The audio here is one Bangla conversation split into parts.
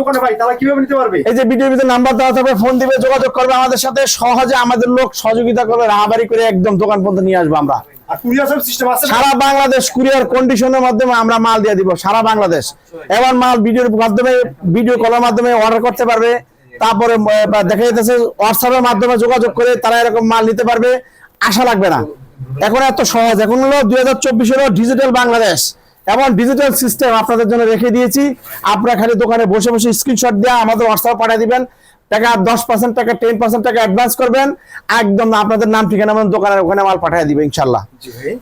দোকানে ভাই তারা কীভাবে নিতে পারবে? এই যে ভিডিওর ভিতরে নাম্বার দেওয়া থাকবে ফোন দিবে যোগাযোগ করবে আমাদের সাথে। সহজে আমাদের লোক সহযোগিতা করবে রাহাবারি করে একদম দোকান পর্যন্ত নিয়ে আসব আমরা? সারা বাংলাদেশ কুরিয়ার কন্ডিশনের মাধ্যমে আমরা মাল দিয়ে দিব সারা বাংলাদেশ। এবার মাল ভিডিওর মাধ্যমে ভিডিও কলের মাধ্যমে অর্ডার করতে পারবে। তারপরে দেখা যাইতেছে হোয়াটসঅ্যাপের মাধ্যমে যোগাযোগ করে তারা এরকম মাল নিতে পারবে। আশা লাগবে না। এখন এত সহজ। এখন হলো দুই হাজার চব্বিশ হলো ডিজিটাল বাংলাদেশ। এমন ডিজিটাল সিস্টেম আপনাদের জন্য রেখে দিয়েছি। আপনারা খালি দোকানে বসে বসে স্ক্রিনশট দিয়ে আমাদের হোয়াটসঅ্যাপ পাঠিয়ে দিবেন। টাকা দশ পার্সেন্ট টাকা টেন পার্সেন্ট টাকা অ্যাডভান্স করবেন। একদম আপনাদের নাম ঠিকানা আমাদের দোকানের ওখানে মাল পাঠিয়ে দিবে ইনশাল্লাহ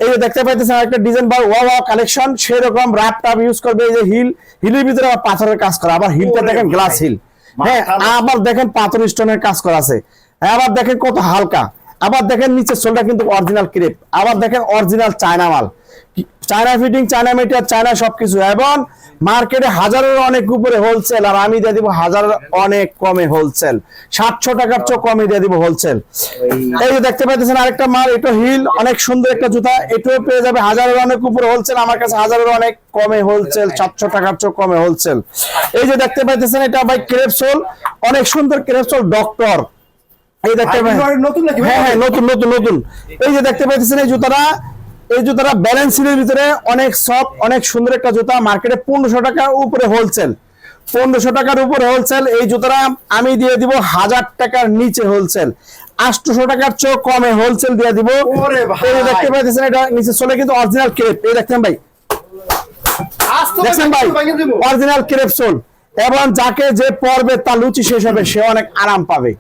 এই যে দেখতে পাইতেছেন একটা ডিজাইন বা ওয়া ওয়া কালেকশন সেরকম র্যাপ টাপ ইউজ করবে এই যে হিল হিলের ভিতরে আবার পাথরের কাজ করা। আবার হিলটা দেখেন গ্লাস হিল হ্যাঁ আবার দেখেন পাথর স্টোনের কাজ করা আছে। আবার দেখেন কত হালকা। আবার দেখেন নিচে সোলটা কিন্তু অরিজিনাল ক্রেপ আবার দেখেন অরিজিনাল চায়না মাল। চায়না ফিটিং চায়না মেটিয়ার চায়না সবকিছু। এবং মার্কেটে হাজারের অনেক উপরে হোলসেল আর আমি দিয়ে দিব হাজারের অনেক কমে হোলসেল সাতশো টাকার চেয়ে কমে দিয়ে দিব হোলসেল এই যে দেখতে পাইতেছেন আরেকটা মাল এটা হিল অনেক সুন্দর একটা জুতা। এটাও পেয়ে যাবে হাজারের অনেক উপরে হোলসেল আমার কাছে হাজারের অনেক কমে হোলসেল সাতশো টাকার চেয়ে কমে হোলসেল এই যে দেখতে পাইতেছেন এটা ভাই ক্রেপসোল অনেক সুন্দর ক্রেপসোল ডক্টর এই দেখতে পাই নতুন হ্যাঁ হ্যাঁ নতুন নতুন নতুন। এই যে দেখতে পাইতেছেন এই জুতাটা এই জুতাটা ব্যালেন্স ব্যালেন্সিনের ভিতরে অনেক সফট অনেক সুন্দর একটা জুতা। মার্কেটে পনেরোশো টাকার উপরে হোলসেল পনেরোশো টাকার উপরে হোলসেল এই জুতাটা আমি দিয়ে দিব হাজার টাকার নিচে হোলসেল আটশোশো টাকার চেয়েও কমে হোলসেল দিয়ে দিব। দেখতে পাইতেছেন এটা নিচে চলে কিন্তু অরিজিনাল ক্রেপ এই দেখছেন ভাই? তো দেখছেন ভাই। অরিজিনাল ক্রেপসোল এবং যাকে যে পড়বে তার লুচি শেষ হবে সে অনেক আরাম পাবে।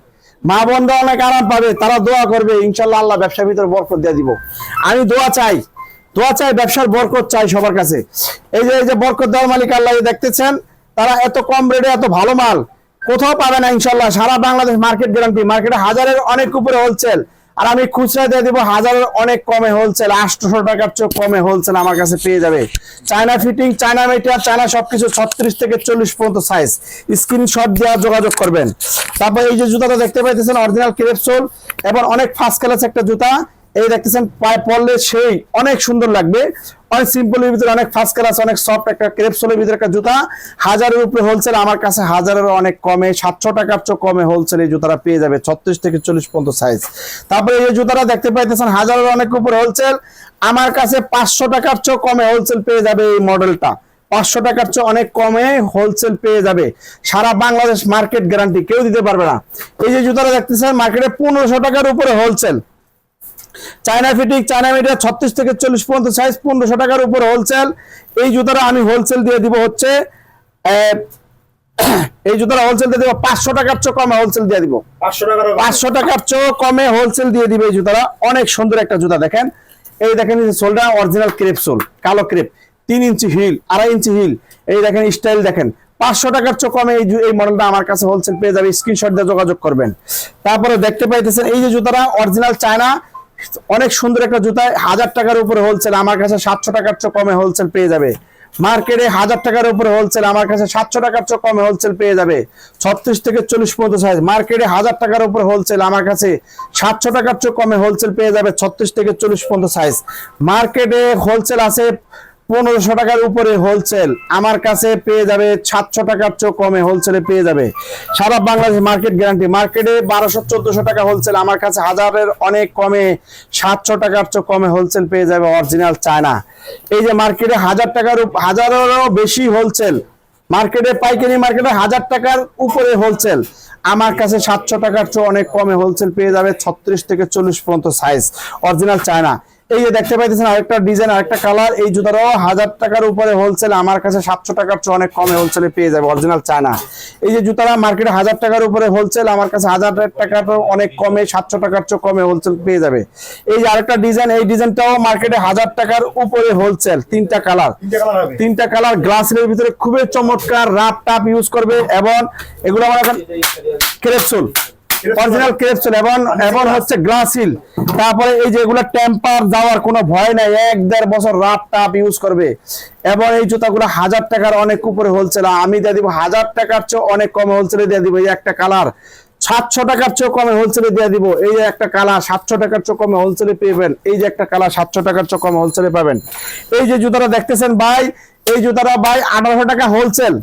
মা বোনরা অনেক আরাম পাবে, তারা দোয়া করবে, ইনশাল্লাহ আল্লাহ ব্যবসার ভিতরে বরকত দিয়ে দিব। আমি দোয়া চাই দোয়া চাই, ব্যবসার বরকত চাই সবার কাছে। এই যে এই যে বরকত দেওয়ার মালিক আল্লাহ দেখতেছেন, তারা এত কম রেটে এত ভালো মাল কোথাও পাবে না ইনশাল্লাহ। সারা বাংলাদেশ মার্কেট গ্যারান্টি, মার্কেটে হাজারের অনেক উপরে হোলসেল আর আমি খুচরা দিয়ে দিব হাজারের অনেক কমে হোলসেল আটশোশো টাকার চোখ কমে হোলসেল আমার কাছে পেয়ে যাবে। চায়না ফিটিং চায়না মেটিয়ার চায়না সবকিছু ছত্রিশ থেকে চল্লিশ পর্যন্ত সাইজ স্ক্রিনশট দেওয়া, যোগাযোগ করবেন। তারপর এই যে জুতাটা দেখতে পাইতেছেন অরিজিনাল ক্রেপসোল এবং অনেক ফার্স্ট ক্লাস একটা জুতা। এই দেখতেছেন, পায়ে পরলে সেই অনেক সুন্দর লাগবে। অনেক সিম্পলের ভিতরে অনেক ফার্স্ট ক্লাস অনেক সফট একটা ক্রেপসোলের ভিতরে একটা জুতা। হাজারের উপরে হোলসেল আমার কাছে হাজারের অনেক কমে, সাতশো টাকার চেয়ে কমে হোলসেল এই জুতাটা পেয়ে যাবে, ছত্রিশ থেকে চল্লিশ পর্যন্ত সাইজ তারপরে এই জুতাটা দেখতে পাইতেছেন হাজারের অনেক উপরে হোলসেল আমার কাছে পাঁচশো টাকার চেয়ে কমে হোলসেল পেয়ে যাবে এই মডেলটা পাঁচশো টাকার চেয়ে অনেক কমে হোলসেল পেয়ে যাবে। সারা বাংলাদেশ মার্কেট গ্যারান্টি কেউ দিতে পারবে না। এই যে জুতাটা দেখতেছেন মার্কেটে পনেরোশো টাকার উপরে হোলসেল চায়না ফিটিং চায়না মিডিয়া ছত্রিশ থেকে চল্লিশ পর্যন্ত সাইজ পনেরোশো টাকার উপর হোলসেল এই জুতাটা আমি হোলসেল দিয়ে দিব হচ্ছে এই জুতাটা হোলসেল দিয়ে দিব পাঁচশো টাকার চেয়ে কমে হোলসেল দিয়ে দিব। পাঁচশো টাকার পাঁচশো টাকার চেয়েও কমে হোলসেল দিয়ে দিবে এই জুতাটা। অনেক সুন্দর একটা জুতা দেখেন। এই দেখেন সোলটা অরিজিনাল ক্রেপ সোল কালো ক্রেপ তিন ইঞ্চি হিল আড়াই ইঞ্চি হিল এই দেখেন স্টাইল দেখেন। পাঁচশো টাকার চেয়ে কমে এই এই মডেলটা আমার কাছে হোলসেল পেয়ে যাবে। স্ক্রিনশট দিয়ে যোগাযোগ করবেন। তারপরে দেখতে পাইতেছেন এই যে জুতাটা অরিজিনাল চায়না অনেক সুন্দর একটা জুতা, হাজার টাকার উপরে হোলসেল আমার কাছে সাতশো টাকার চেয়ে কমে হোলসেল পেয়ে যাবে। মার্কেটে হাজার টাকার উপরে হোলসেল আমার কাছে সাতশো টাকার চেয়ে কমে হোলসেল পেয়ে যাবে। ছত্রিশ থেকে চল্লিশ পর্যন্ত সাইজ মার্কেটে হাজার টাকার উপরে হোলসেল আমার কাছে সাতশো টাকার চেয়ে কমে হোলসেল পেয়ে যাবে ছত্রিশ থেকে চল্লিশ পর্যন্ত সাইজ মার্কেটে হোলসেল আছে পনেরোশো টাকার উপরে হোলসেল আমার কাছে পেয়ে যাবে সাতশো টাকার চেয়ে কমে হোলসেলে পেয়ে যাবে। সারা বাংলাদেশ মার্কেট গ্যারান্টি মার্কেটে বারোশো, চোদ্দশো টাকা হোলসেল আমার কাছে হাজারের অনেক কমে সাতশো টাকার চেয়ে কমে হোলসেল পেয়ে যাবে অরিজিনাল চায়না। এই যে মার্কেটে হাজার টাকার হাজারেরও বেশি হোলসেল মার্কেটে পাইকারি মার্কেটে হাজার টাকার উপরে হোলসেল আমার কাছে সাতশো টাকার চেয়ে অনেক কমে হোলসেল পেয়ে যাবে ছত্রিশ থেকে চল্লিশ পর্যন্ত সাইজ অরিজিনাল চায়না। এই যে দেখতে পাইতেছেন আরেকটা ডিজাইন আরেকটা কালার। এই জুতারও হাজার টাকার উপরে হোলসেল আমার কাছে সাতশো টাকার চেয়ে অনেক কমে হোলসেলে পেয়ে যাবে অরিজিনাল চায়না। এই যে জুতারা মার্কেটে হাজার টাকার উপরে হোলসেল আমার কাছে হাজার টাকারও অনেক কমে সাতশো টাকার চেয়ে কমে হোলসেল পেয়ে যাবে। এই যে আরেকটা ডিজাইন এই ডিজাইনটাও মার্কেটে হাজার টাকার উপরে হোলসেল তিনটা কালার। তিনটা কালার হবে। তিনটা কালার গ্লাসের ভিতরে খুবই চমৎকার রাপ টাপ ইউজ করবে এবং এগুলো আমার এখন ক্রেপসুল অরিজিনাল ক্রেপসুল এবং এবং হচ্ছে গ্লাসিল তারপরে এই যে এগুলো টেম্পার যাওয়ার কোনো ভয় নাই। এক দেড় বছর রাপ টাপ ইউজ করবে। এবং এই জুতাগুলো হাজার টাকার অনেক উপরে হোলসেল আমি দিয়ে দিব হাজার টাকার চেয়ে অনেক কমে হোলসেলে দিয়ে দিব। এই একটা কালার সাতশো টাকার চেয়ে কমে হোলসেলে দিয়ে দিব। এই যে একটা কালার সাতশো টাকার চেয়ে কমে হোলসেলে পেবেন এই যে একটা কালার সাতশো টাকার চেয়ে কমে হোলসেলে পাবেন। এই যে জুতাটা দেখতেছেন ভাই, এই জুতাটা ভাই আঠারোশো টাকা হোলসেল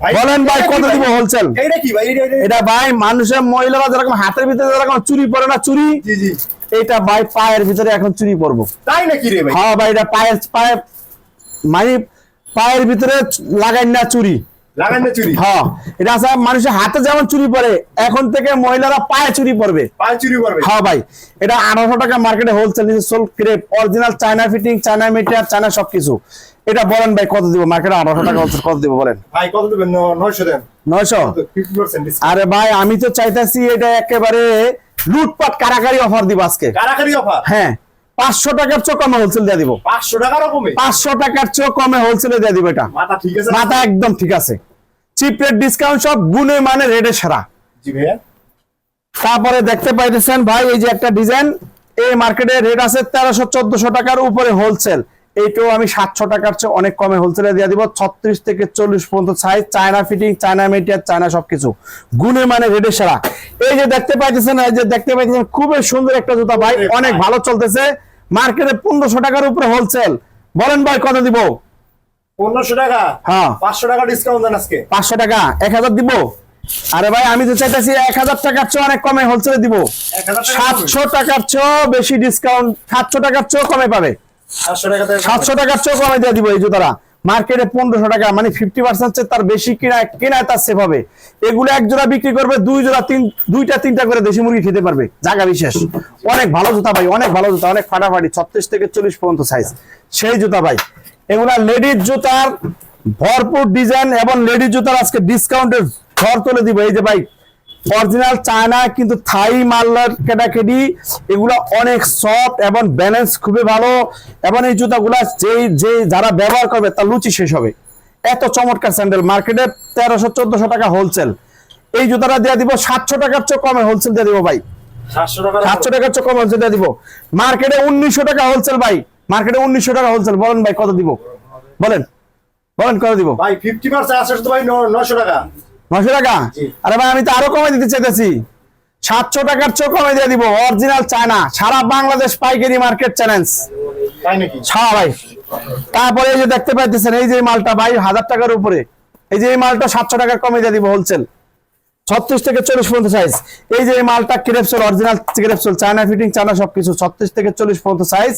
বলেন ভাই কত? দিব হোলসেল এটা কি ভাই? এটা ভাই মানুষের মহিলারা যেরকম হাতের ভিতরে যেরকম চুরি পরে না চুরি? জি জি। এটা ভাই পায়ের ভিতরে এখন চুরি পরবো। তাই নাকি রে ভাই? হ্যাঁ ভাই এটা পায়ের পায়ে মানে পায়ের ভিতরে লাগাই না চুরি। লাগান চুরি। হ্যাঁ এটা আছে মানুষের হাতে যেমন চুরি পরে এখন থেকে মহিলারা পায়ে চুরি পরবে পায়ে চুরি করবে হ্যাঁ ভাই এটা আঠারোশো টাকা মার্কেটে wholesale sole crepe original China fitting China metre China সবকিছু। এটা বলেন ভাই কত দিব মার্কেটে আঠারোশো টাকা হোলসেল কত দিব বলেন? ভাই কত দেবেন? নয়শো দেন। নয়শো? আরে ভাই আমি তো চাইতাছি এটা একেবারে লুটপাট কারাকারি অফার দিব আজকে। কারাকারি অফার হ্যাঁ পাঁচশো টাকার চেয়ে কমে হোলসেল দিয়ে দিব। পাঁচশো টাকারও কমে? পাঁচশো টাকার চেয়ে কমে হোলসেলে দিয়ে দিব এটা। মাথা ঠিক আছে মাথা একদম ঠিক আছে। চিপ রেট ডিসকাউন্ট সব গুণে মানে রেটে সেরা। জি ভাইয়া। তারপরে দেখতে পাইতেছেন ভাই এই যে একটা ডিজাইন এই মার্কেটে রেট আছে তেরোশো চোদ্দশো টাকার উপরে হোলসেল এইটাও আমি সাতশো টাকার চেয়ে অনেক কমে হোলসেলে দিয়ে দিব। ছত্রিশ থেকে চল্লিশ পর্যন্ত size China fitting China মেটিয়ার China সবকিছু। গুণে মানে রেডে সেরা। এই যে দেখতে পাইতেছেন এই যে দেখতে পাইতেছেন খুবই সুন্দর একটা জুতা ভাই অনেক ভালো চলতেছে। মার্কেটে পনেরোশো টাকার উপরে হোলসেল বলেন ভাই কত দিব? পনেরোশো টাকা? হ্যাঁ। পাঁচশো টাকা ডিসকাউন্ট দেন আজকে। পাঁচশো টাকা এক হাজার দিব। আরে ভাই আমি তো চাইতেছি এক হাজার টাকার চেয়ে অনেক কমে হোলসেলে দিব। এক হাজার টাকা সাতশো টাকার চেয়েও বেশি ডিসকাউন্ট সাতশো টাকার চেয়েও কমে পাবে। সাতশো টাকা দেন সাতশো টাকার চেয়েও কমে দিয়ে দিব এই জুতারা মার্কেটে পনেরোশো টাকা মানে ফিফটি পার্সেন্ট তার বেশি কিনায় কেনায় তার সেফ হবে। এগুলো এক জোড়া বিক্রি করবে দুই জোড়া তিন দুইটা তিনটা করে দেশি মুরগি খেতে পারবে। জায়গা বিশেষ। অনেক ভালো জুতা ভাই অনেক ভালো জুতা অনেক ফাটাফাটি ছত্রিশ থেকে চল্লিশ পর্যন্ত সাইজ সেই জুতা ভাই এগুলা লেডিস জুতার ভরপুর ডিজাইন এবং লেডিস জুতার আজকে ডিসকাউন্টের ঘর তুলে দিব। এই যে ভাই অরিজিনাল চায়না কিন্তু থাই মাল্লার কেটাকেটি এগুলো অনেক সফট এবং ব্যালেন্স খুবই ভালো এবং এই জুতাগুলা যেই যে যারা ব্যবহার করবে তার লুচি শেষ হবে। এত চমৎকার স্যান্ডেল মার্কেটে তেরোশো চোদ্দশো টাকা হোলসেল এই জুতাটা দিয়ে দিব সাতশো টাকার চেয়ে কমে হোলসেল দিয়ে দিব ভাই। সাতশো টাকা সাতশো টাকার চেয়ে কমে হোলসেল দিয়ে দিব। মার্কেটে উনিশশো টাকা হোলসেল ভাই। মার্কেটে উনিশশো টাকা হোলসেল বলেন ভাই কত দিব? বলেন বলেন কত দিব? ভাই ফিফটি পার্সেন্ট ভাই ন- নয়শো টাকা। নশো টাকা? আরে ভাই আমি তো আরও কমে দিতে চাইতেছি। সাতশো টাকার চেয়ে কমে দিয়ে দিব অরিজিনাল চায়না সারা বাংলাদেশ পাইকারি মার্কেট চ্যালেঞ্জ ভাই। তারপরে এই যে দেখতে পাইতেছেন এই যে মালটা ভাই হাজার টাকার উপরে। এই যে এই মালটা সাতশো টাকা কমে দিয়ে দিব হোলসেল ছত্রিশ থেকে চল্লিশ পর্যন্ত সাইজ এই যে এই মালটা crepe sole original crepe sole China fitting China সবকিছু। ছত্রিশ থেকে চল্লিশ পর্যন্ত সাইজ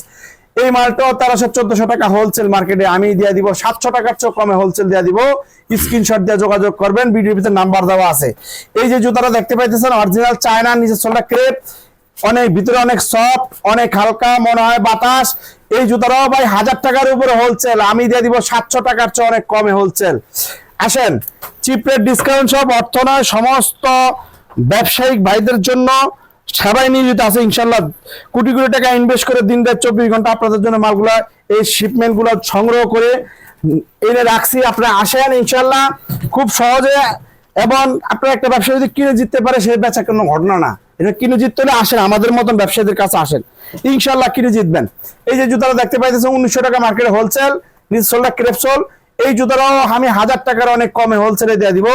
এই মালটাও তেরোশো চোদ্দশো টাকা হোলসেল মার্কেটে আমি দিয়ে দিব, সাতশো টাকার চেয়ে কমে হোলসেল দিয়ে দিব। স্ক্রিনশট দিয়ে যোগাযোগ করবেন, ভিডিওর ভিতরে নাম্বার দেওয়া আছে। এই যে জুতাটা দেখতে পাইতেছেন অরিজিনাল চায়না নিচে সোলটা ক্রেপ অনেক ভিতরে অনেক সফট অনেক হালকা, মনে হয় বাতাস। এই জুতাটাও ভাই হাজার টাকার উপরে হোলসেল আমি দিয়ে দিব সাতশো টাকার চেয়ে অনেক কমে হোলসেল আসেন চিপ রেট ডিসকাউন্ট সব অর্থ নয়, সমস্ত ব্যবসায়িক ভাইদের জন্য সেবাই নিয়োজিত আছে ইনশাল্লাহ কোটি কোটি টাকা ইনভেস্ট করে দিন রাত চব্বিশ ঘণ্টা আপনাদের জন্য মালগুলা, এই শিপমেন্টগুলো সংগ্রহ করে এনে রাখছি। আপনারা আসেন ইনশাল্লাহ খুব সহজে এবং আপনার একটা ব্যবসা যদি কিনে জিততে পারে, সেই বেচা কোনো ঘটনা না। এটা কিনে জিততে হলে আসেন, আমাদের মতন ব্যবসায়ীদের কাছে আসেন। ইনশাল্লাহ কিনে জিতবেন। এই যে জুতাটা দেখতে পাইতেছেন, উনিশশো টাকা মার্কেটে হোলসেল নিজ সোলটা ক্রেপসোল এই জুতাটাও আমি হাজার টাকার অনেক কমে হোলসেলে দিয়ে দিব।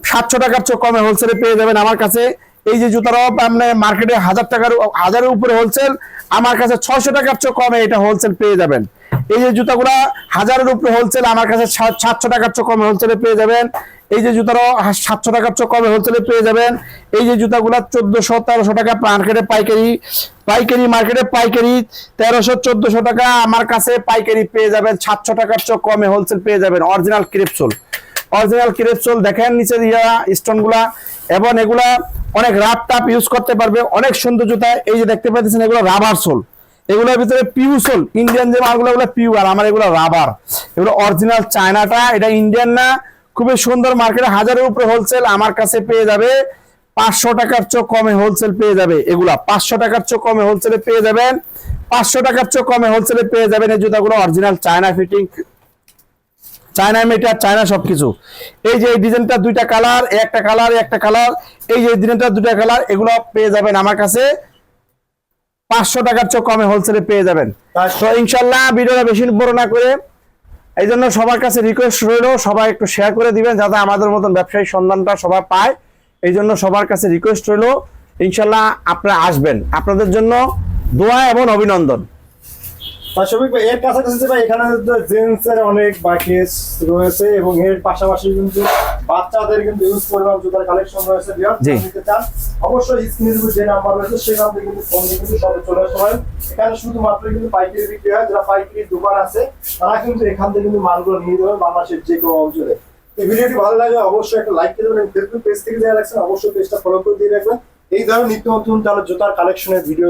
সাতশো টাকার চেয়ে কমে হোলসেলে পেয়ে যাবেন আমার কাছে। এই যে জুতারাও আপনি মার্কেটে হাজার টাকার হাজারের উপরে হোলসেল আমার কাছে ছয়শো টাকার চেয়ে কমে এটা হোলসেল পেয়ে যাবেন। এই যে জুতাগুলা হাজারের উপরে হোলসেল আমার কাছে সাতশো টাকার চেয়ে কমে হোলসেলে পেয়ে যাবেন। এই যে জুতারাও সাতশো টাকার চেয়ে কমে হোলসেলে পেয়ে যাবেন। এই যে জুতাগুলা চোদ্দশো তেরোশো টাকা মার্কেটে পাইকারি পাইকারি মার্কেটে পাইকারি তেরোশো, চোদ্দশো টাকা আমার কাছে পাইকারি পেয়ে যাবেন। সাতশো টাকার চেয়ে কমে হোলসেল পেয়ে যাবেন। অরিজিনাল ক্রিপসোল অরিজিনাল ক্রেপসোল দেখেন, নিচে ইয়া স্টোনগুলা। এবং এগুলা অনেক রাফ টাপ ইউজ করতে পারবে, অনেক সুন্দর জুতা। এই যে দেখতে পাচ্ছেন, এগুলো রাবার সোল এগুলোর ভিতরে পিউ সোল ইন্ডিয়ান যে মালগুলো, এগুলো পিউ আর আমার এগুলো রাবার এগুলো অরিজিনাল চায়নাটা এটা ইন্ডিয়ান না, খুবই সুন্দর মার্কেটে হাজারের উপরে হোলসেল আমার কাছে পেয়ে যাবে। পাঁচশো টাকার চোখ কমে হোলসেল পেয়ে যাবে এগুলা। পাঁচশো টাকার চোখ কমে হোলসেলে পেয়ে যাবেন। পাঁচশো টাকার চোখ কমে হোলসেলে পেয়ে যাবেন এই জুতাগুলো অরিজিনাল চায়না ফিটিং চায়না মিটার চায়না সবকিছু। এই যে এই ডিজাইনটা দুইটা কালার একটা কালার একটা কালার এই যে ডিজাইনটা দুইটা কালার এগুলো পেয়ে যাবেন আমার কাছে। পাঁচশো টাকার চেয়ে কমে হোলসেলে পেয়ে যাবেন। তো ইনশাল্লাহ ভিডিওটা বেশি বড় না করে এই জন্য সবার কাছে রিকোয়েস্ট রইল সবাই একটু শেয়ার করে দিবেন যাতে আমাদের মতন ব্যবসায়ী সন্ধানটা সবাই পায়। এই জন্য সবার কাছে রিকোয়েস্ট রইল ইনশাল্লাহ আপনারা আসবেন। আপনাদের জন্য দোয়া এবং অভিনন্দন। শফিক ভাই এর কাছাকাছি ভাই এখানে জেন্টস এর অনেক বাকেস রয়েছে এবং এর পাশাপাশি কিন্তু বাচ্চাদের কিন্তু ইউজ পরিমাণ জুতার কালেকশন রয়েছে নিতে চান অবশ্যই স্ক্রিনের উপর যে নাম্বার রয়েছে সেখান থেকে কিন্তু ফোন দিয়ে কিন্তু সবে চলে আসতে পারেন। এখানে শুধুমাত্র কিন্তু পাইকারি বিক্রি হয় যারা পাইকারি দোকান আছে তারা কিন্তু এখান থেকে কিন্তু মালগুলো নিয়ে যাবেন বাংলাদেশের যে কোনো অঞ্চলে। এই ভিডিওটি ভালো লাগে অবশ্যই একটা লাইক দিয়ে দেবেন ফেসবুক পেজ থেকে যারা রাখছেন অবশ্যই পেজটা ফলো করে দিয়ে রাখবেন। এই ধরনের নিত্য নতুন তাহলে জুতার কালেকশনের ভিডিও